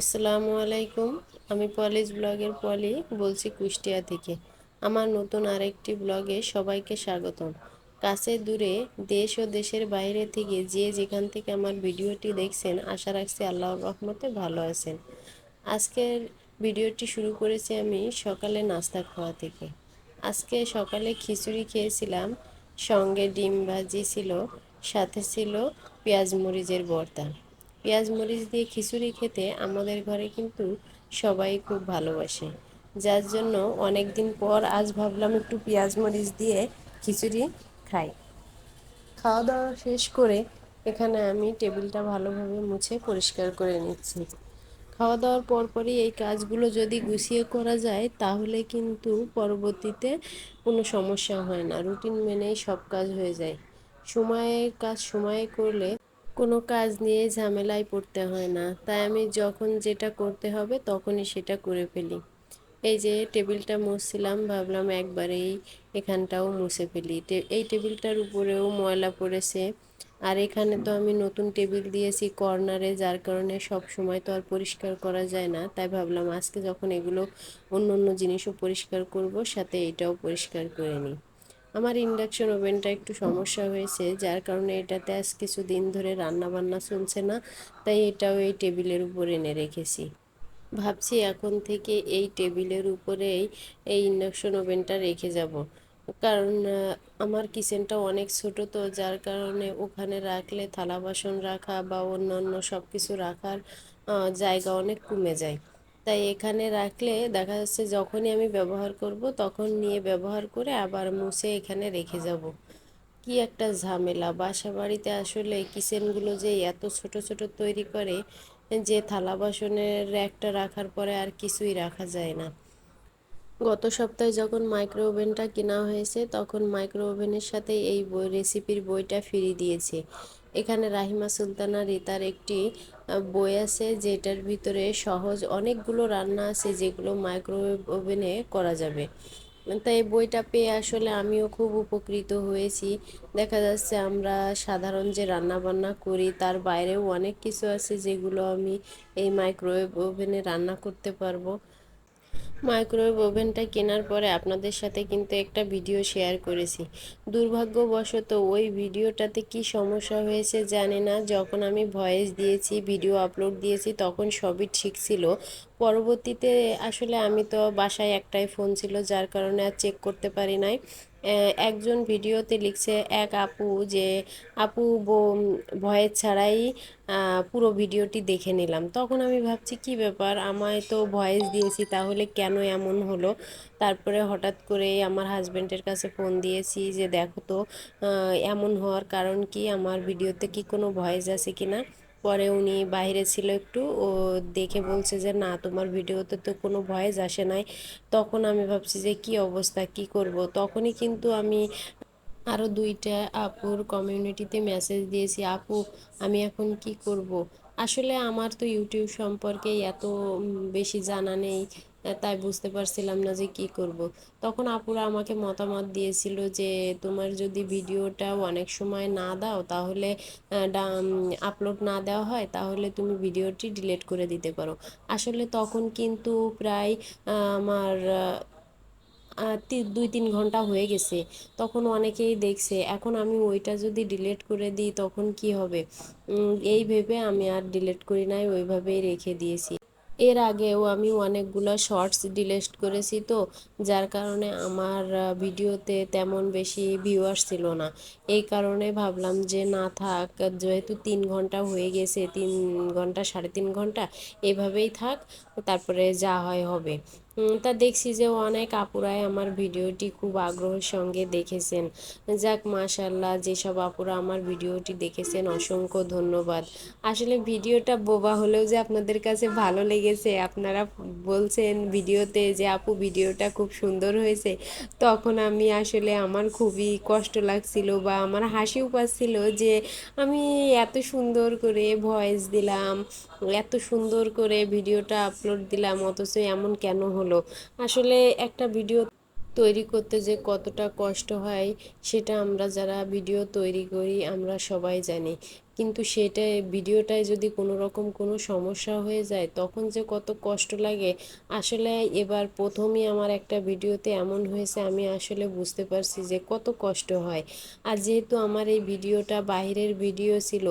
আসসালামু আলাইকুম। আমি পলিশ ব্লগের পলি বলছি কুষ্টিয়া থেকে। আমার নতুন আরেকটি ব্লগে সবাইকে স্বাগতম। কাছে দূরে দেশ ও দেশের বাইরে থেকে যে যেখান থেকে আমার ভিডিওটি দেখছেন, আশা রাখছি আল্লাহর রহমতে ভালো আছেন। আজকের ভিডিওটি শুরু করেছি আমি সকালে নাস্তা খাওয়া থেকে। আজকে সকালে খিচুড়ি খেয়েছিলাম, সঙ্গে ডিম ভাজি ছিল, সাথে ছিল পেঁয়াজ মরিচের ভর্তা পেঁয়াজ, মরিচ দিয়ে খিচুড়ি খেতে আমাদের ঘরে কিন্তু সবাই খুব ভালোবাসে। যার জন্য অনেক দিন পর আজ ভাবলাম একটু পেঁয়াজ, মরিচ দিয়ে খিচুড়ি খাই। খাওয়া দাওয়া শেষ করে এখানে আমি টেবিলটা ভালোভাবে মুছে পরিষ্কার করে নিচ্ছি। খাওয়া দাওয়ার পরপরই এই কাজগুলো যদি গুছিয়ে করা যায়, তাহলে কিন্তু পরবর্তীতে কোনো সমস্যা হয় না। রুটিন মেনেই সব কাজ হয়ে যায়। সময়ের কাজ সময়ে করলে কোনো কাজ নিয়ে ঝামেলায় পড়তে হয় না। তাই আমি যখন যেটা করতে হবে তখনই সেটা করে ফেলি। এই যে টেবিলটা মুছছিলাম, ভাবলাম একবারেই এখানটাও মুছে ফেলি। এই টেবিলটার উপরেও ময়লা পড়েছে। আর এখানে তো আমি নতুন টেবিল দিয়েছি কর্নারে, যার কারণে সব সময় তো আর পরিষ্কার করা যায় না। তাই ভাবলাম আজকে যখন এগুলো অন্য অন্য জিনিসও পরিষ্কার করব, সাথে এটাও পরিষ্কার করে নিই। আমার ইন্ডাকশন ওভেনটা একটু সমস্যা হয়েছে, যার কারণে এটাতে আজ কিছু দিন ধরে রান্না বান্না চলছে না, তাই এটাও এই টেবিলের উপর এনে রেখেছি। ভাবছি এখন থেকে এই টেবিলের উপরেই এই ইন্ডাকশন ওভেনটা রেখে যাব। কারণ আমার কিচেনটা অনেক ছোট, তো যার কারণে ওখানে রাখলে থালা বাসন রাখা বা অন্যান্য সব কিছু রাখার জায়গা অনেক কমে যায়। তাই এখানে রাখলে দেখা যাচ্ছে যখনই আমি ব্যবহার করব, তখন নিয়ে ব্যবহার করে আবার মুছে এখানে রেখে যাব। কি একটা ঝামেলা। বাসা বাড়িতে আসলে কিচেনগুলো যে এত ছোট ছোট তৈরি করে, যে থালা বাসনের র্যাকটা রাখার পরে আর কিছুই রাখা যায় না। গত সপ্তাহে যখন মাইক্রো ওভেনটা কেনা হয়েছে, তখন মাইক্রো ওভেনের সাথে এই বই, রেসিপির বইটা ফিরিয়ে দিয়েছে। এখানে রাহিমা সুলতানা রিতার একটি বই আছে যেটার ভিতরে সহজ অনেকগুলো রান্না আছে যেগুলো মাইক্রোওয়েভ ওভেনে করা যাবে। তাই বইটা পেয়ে আসলে আমিও খুব উপকৃত হয়েছি। দেখা যাচ্ছে আমরা সাধারণ যে রান্না বান্না করি তার বাইরেও অনেক কিছু আছে যেগুলো আমি এই মাইক্রোওয়েভ ওভেনে রান্না করতে পারব। মাইক্রোওয়েভ ওভেনটা কেনার পরে আপনাদের সাথে কিন্তু একটা ভিডিও শেয়ার করেছি। দুর্ভাগ্যবশত ওই ভিডিওটাতে কি সমস্যা হয়েছে জানি না। যখন আমি ভয়েস দিয়েছি ভিডিও আপলোড দিয়েছি, তখন সবই ঠিক ছিল। পরবর্তীতে আসলে আমি তো বাসায় একটাই ফোন ছিল, যার কারণে আর চেক করতে পারি নাই। একজন ভিডিওতে লিখছে, এক আপু, যে আপু ভয়েস ছাড়াই পুরো ভিডিওটি দেখে নিলাম। তখন আমি ভাবছি, কি ব্যাপার? আমায় তো ভয়েস দিয়েছি, তাহলে কেন এমন হলো? তারপরে হঠাৎ করে আমার হাজব্যান্ডের কাছে ফোন দিয়েছি যে, দেখো তো এমন হওয়ার কারণ কি? আমার ভিডিওতে কি কোনো ভয়েস আছে কি না পরে উনি বাইরে ছিল একটু, ও দেখে বলছে যে, না, তোমার ভিডিওতে তো কোনো ভয়েস আসে নাই। তখন আমি ভাবছি যে, কি অবস্থা? কি করব? তখনই কিন্তু আমি আরও দুইটা আপুর কমিউনিটিতে মেসেজ দিয়েছি, আপু, আমি এখন কি করব? আসলে আমার তো ইউটিউব সম্পর্কে এত বেশি জানা নেই। তাই বুঝতে পারছিলাম না যে কি করব। তখন আপুরা আমাকে মতামত দিয়েছিল যে, তোমার যদি ভিডিওটা অনেক সময় না দাও, তাহলে আপলোড না দেওয়া হয়, তাহলে তুমি ভিডিওটি ডিলিট করে দিতে পারো। আসলে তখন কিন্তু প্রায় আমার দুই তিন ঘণ্টা হয়ে গেছে। তখন অনেকেই দেখছে, এখন আমি ওইটা যদি ডিলিট করে দিই, তখন কি হবে? এই ভেবে আমি আর ডিলিট করি নাই, ওইভাবেই রেখে দিয়েছি। এর আগেও আমি অনেকগুলো শর্টস ডিলেট করেছি তো, যার কারণে আমার ভিডিওতে তেমন বেশি ভিউয়ার্স ছিল না। এই কারণে ভাবলাম যে না থাক, যেহেতু তিন ঘণ্টা হয়ে গেছে, তিন ঘণ্টা, সাড়ে তিন ঘণ্টা, এভাবেই থাক, তারপরে যা হয় হবে। তা দেখছি যে অনেক আপুরাই আমার ভিডিওটি খুব আগ্রহের সঙ্গে দেখেছেন। যাক মাশাল্লাহ যেসব আপুরা আমার ভিডিওটি দেখেছেন, অসংখ্য ধন্যবাদ। আসলে ভিডিওটা বোবা হলেও যে আপনাদের কাছে ভালো লেগেছে, আপনারা বলছেন ভিডিওতে যে, আপু, ভিডিওটা খুব সুন্দর হয়েছে। তখন আমি আসলে আমার খুবই কষ্ট লাগছিল বা আমার হাসিও পাচ্ছিল যে, আমি এত সুন্দর করে ভয়েস দিলাম, এত সুন্দর করে ভিডিওটা আপলোড দিলাম, অথচ এমন কেন হলো? আসলে একটা ভিডিও তৈরি করতে যে কতটা কষ্ট হয়, সেটা আমরা যারা ভিডিও তৈরি করি, আমরা সবাই জানি। কিন্তু সেটা, ভিডিওটায় যদি কোনো রকম কোনো সমস্যা হয়ে যায়, তখন যে কত কষ্ট লাগে, আসলে এবার প্রথমই আমার একটা ভিডিওতে এমন হয়েছে, আমি আসলে বুঝতে পারছি যে কত কষ্ট হয়। আর যেহেতু আমার এই ভিডিওটা বাইরের ভিডিও ছিল,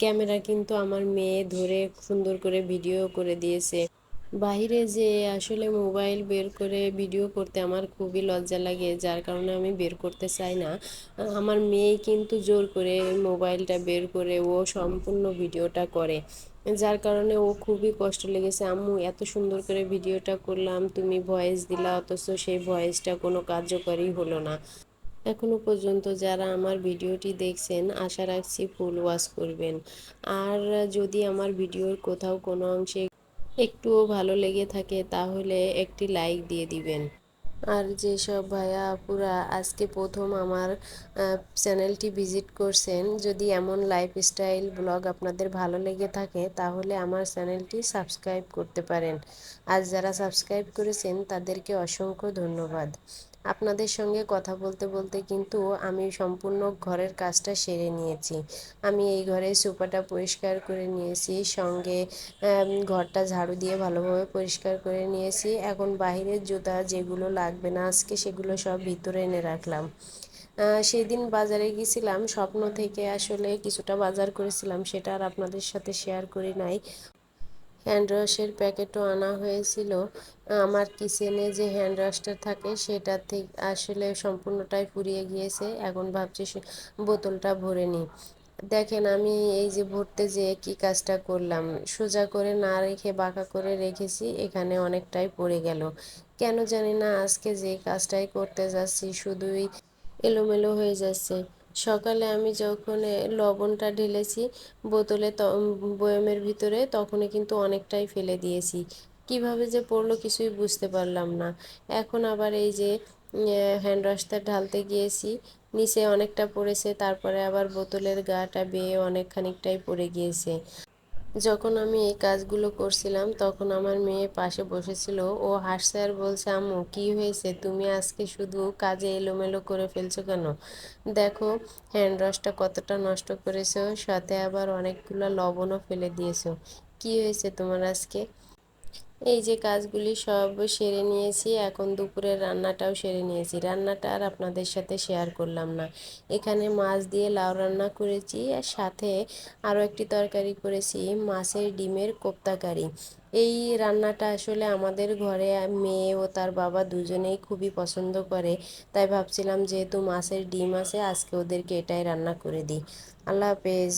ক্যামেরা কিন্তু আমার মেয়ে ধরে সুন্দর করে ভিডিও করে দিয়েছে। বাইরে যে আসলে মোবাইল বের করে ভিডিও করতে আমার খুবই লজ্জা লাগে, যার কারণে আমি বের করতে চাই না। আমার মেয়ে কিন্তু জোর করে মোবাইলটা বের করে ও সম্পূর্ণ ভিডিওটা করে, যার কারণে ও খুবই কষ্ট লেগেছে। আম্মু, এত সুন্দর করে ভিডিওটা করলাম, তুমি ভয়েস দিলা, অথচ সেই ভয়েসটা কোনো কার্যকরী হলো না। এখনও পর্যন্ত যারা আমার ভিডিওটি দেখছেন, আশা রাখছি ফুল ওয়াশ করবেন। আর যদি আমার ভিডিওর কোথাও কোনো অংশে একটুও ভালো লেগে থাকে, তাহলে একটি লাইক দিয়ে দিবেন। আর যেসব ভাইয়া আপুরা আজকে প্রথম আমার চ্যানেলটি ভিজিট করছেন, যদি এমন লাইফস্টাইল ব্লগ আপনাদের ভালো লেগে থাকে, তাহলে আমার চ্যানেলটি সাবস্ক্রাইব করতে পারেন। আর যারা সাবস্ক্রাইব করেছেন, তাদেরকে অসংখ্য ধন্যবাদ। আপনাদের সঙ্গে কথা বলতে বলতে কিন্তু আমি সম্পূর্ণ ঘরের কাজটা সেরে নিয়েছি। আমি এই ঘরের সোফাটা পরিষ্কার করে নিয়েছি, সঙ্গে ঘরটা ঝাড়ু দিয়ে ভালোভাবে পরিষ্কার করে নিয়েছি। এখন বাহিরের জুতা যেগুলো লাগবে না আজকে সেগুলো সব ভিতরে এনে রাখলাম। সেদিন বাজারে গেছিলাম, স্বপ্ন থেকে আসলে কিছুটা বাজার করেছিলাম, সেটা আর আপনাদের সাথে শেয়ার করি নাই। হ্যান্ড ওয়াশের প্যাকেটও আনা হয়েছিল। আমার কিচেনে যে হ্যান্ড ওয়াশটা থাকে, সেটা থেকে আসলে সম্পূর্ণটাই ফুরিয়ে গিয়েছে। এখন ভাবছি বোতলটা ভরে নিই। দেখেন আমি এই যে ভরতে যে কি কাজটা করলাম। সোজা করে না রেখে বাঁকা করে রেখেছি, এখানে অনেকটাই পড়ে গেল। কেন জানি না আজকে যে কাজটাই করতে যাচ্ছি, শুধুই এলোমেলো হয়ে যাচ্ছে। সকালে আমি যখন লবণটা ঢেলেছি বোতলে বয়মের ভিতরে, তখনই কিন্তু অনেকটাই ফেলে দিয়েছি। কীভাবে যে পড়ল কিছুই বুঝতে পারলাম না। এখন আবার এই যে হ্যান্ড ওয়াশটা ঢালতে গিয়েছি, নিচে অনেকটা পড়েছে, তারপরে আবার বোতলের গাটা বেয়ে অনেক খানিকটাই পড়ে গিয়েছে। যখন আমি এই কাজগুলো করছিলাম, তখন আমার মেয়ে পাশে বসেছিল। ও হাসছে আর বলছে, আম্মু, কি হয়েছে? তুমি আজকে শুধু কাজে এলোমেলো করে ফেলছো কেন? দেখো হ্যান্ড ওয়াশটা কতটা নষ্ট করেছ, সাথে আবার অনেকগুলো লবণও ফেলে দিয়েছ। কি হয়েছে তোমার আজকে? এই যে কাজগুলি সব সেরে নিয়েছি, এখন দুপুরের রান্নাটাও সেরে নিয়েছি। রান্নাটা আর আপনাদের সাথে শেয়ার করলাম না। এখানে মাছ দিয়ে লাউ রান্না করেছি আর সাথে আরও একটি তরকারি করেছি, মাছের ডিমের কোপ্তাকারি। এই রান্নাটা আসলে আমাদের ঘরে মেয়ে ও তার বাবা দুজনেই খুবই পছন্দ করে। তাই ভাবছিলাম যেহেতু মাছের ডিম আছে, আজকে ওদেরকে এটাই রান্না করে দিই। আল্লাহ হাফেজ।